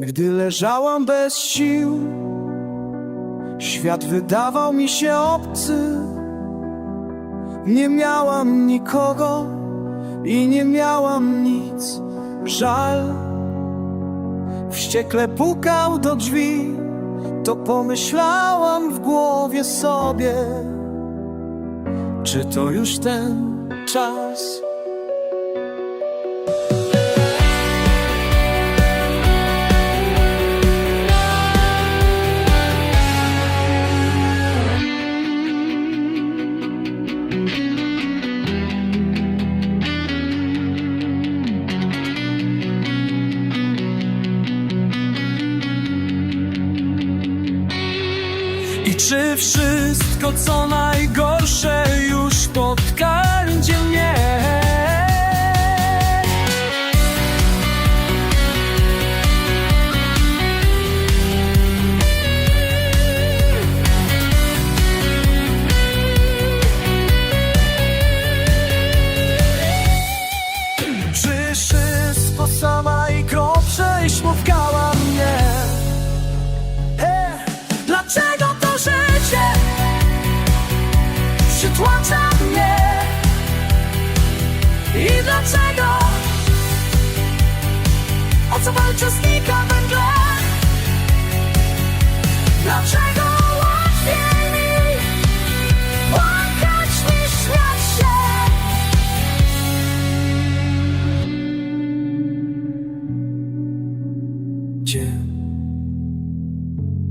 Gdy leżałam bez sił, świat wydawał mi się obcy. Nie miałam nikogo i nie miałam nic. Żal wściekle pukał do drzwi, to pomyślałam w głowie sobie, czy to już ten czas. I czy wszystko co najgorsze już spotkanie przytłacza mnie? I dlaczego o co walczę znika we mgle? Dlaczego łatwiej mi płakać niż śmiać się? Dzień,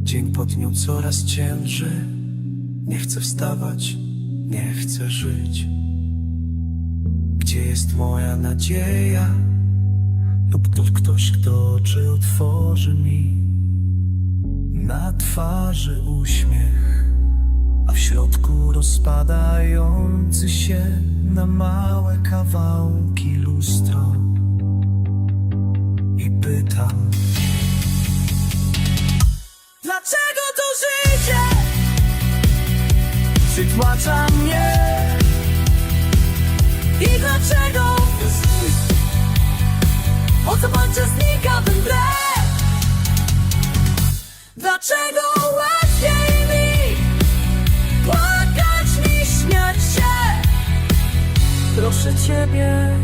dzień po dniu coraz ciężej. Nie chcę wstawać, nie chcę żyć. Gdzie jest moja nadzieja? Lub tu ktoś, kto oczy otworzy mi. Na twarzy uśmiech, a w środku rozpadający się na małe kawałki lustro. I pytam. Przytłacza mnie? I dlaczego o co walczę znika mgle? Dlaczego łatwiej mi płakać niż śmiać się? Proszę Ciebie